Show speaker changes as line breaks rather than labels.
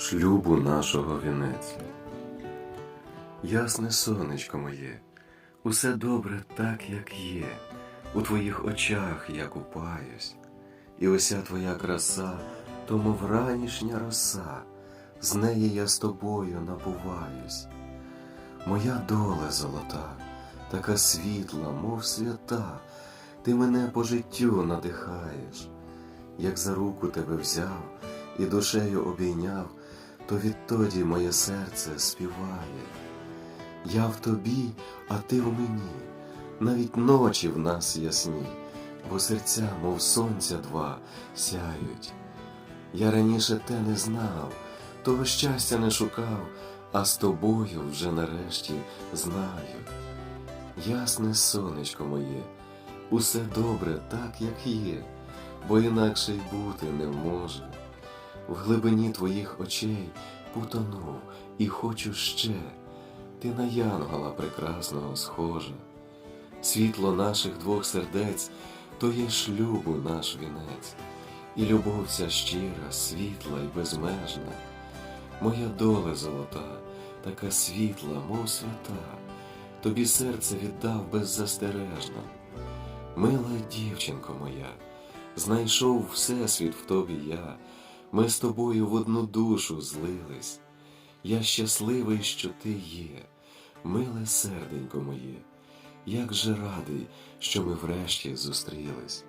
шлюбу нашого вінець. Ясне сонечко моє, усе добре так, як є, у твоїх очах я купаюсь, і ося твоя краса, то мов ранішня роса, з неї я з тобою напуваюсь. Моя доля золота, така світла, мов свята, ти мене по життю надихаєш, як за руку тебе взяв і душею обійняв, то відтоді моє серце співає. Я в тобі, а ти в мені, навіть ночі в нас ясні, бо серця, мов сонця два, сяють. Я раніше те не знав, того щастя не шукав, а з тобою вже нарешті знаю. Ясне сонечко моє, усе добре так, як є, бо інакше й бути не може. В глибині твоїх очей потонув і хочу ще, ти на янгола прекрасного схожа. Світло наших двох сердець, то є шлюбу наш вінець, і любов ця щира, світла і безмежна. Моя доля золота, така світла, мов свята, тобі серце віддав беззастережно. Мила дівчинко моя, знайшов всесвіт в тобі я, ми з тобою в одну душу злились. Я щасливий, що ти є, миле серденько моє, як же радий, що ми врешті зустрілись.